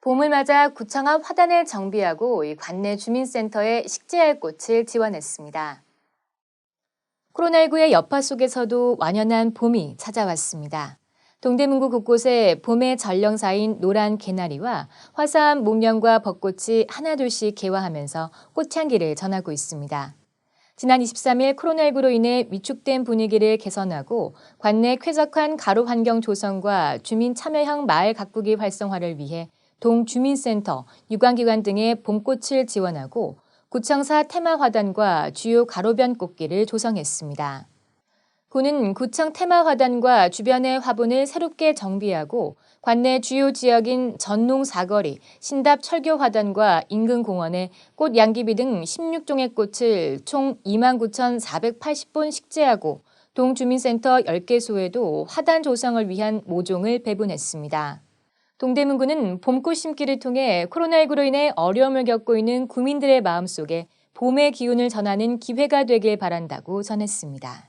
봄을 맞아 구청 앞 화단을 정비하고 이 관내 주민센터에 식재할 꽃을 지원했습니다. 코로나19의 여파 속에서도 완연한 봄이 찾아왔습니다. 동대문구 곳곳에 봄의 전령사인 노란 개나리와 화사한 목련과 벚꽃이 하나둘씩 개화하면서 꽃향기를 전하고 있습니다. 지난 23일 코로나19로 인해 위축된 분위기를 개선하고 관내 쾌적한 가로 환경 조성과 주민 참여형 마을 가꾸기 활성화를 위해 동주민센터, 유관기관 등의 봄꽃을 지원하고 구청사 테마화단과 주요 가로변 꽃길을 조성했습니다. 구는 구청 테마화단과 주변의 화분을 새롭게 정비하고 관내 주요 지역인 전농 사거리, 신답 철교화단과 인근 공원에 꽃 양귀비 등 16종의 꽃을 총 29,480본 식재하고 동주민센터 10개소에도 화단 조성을 위한 모종을 배분했습니다. 동대문구는 봄꽃 심기를 통해 코로나19로 인해 어려움을 겪고 있는 구민들의 마음속에 봄의 기운을 전하는 기회가 되길 바란다고 전했습니다.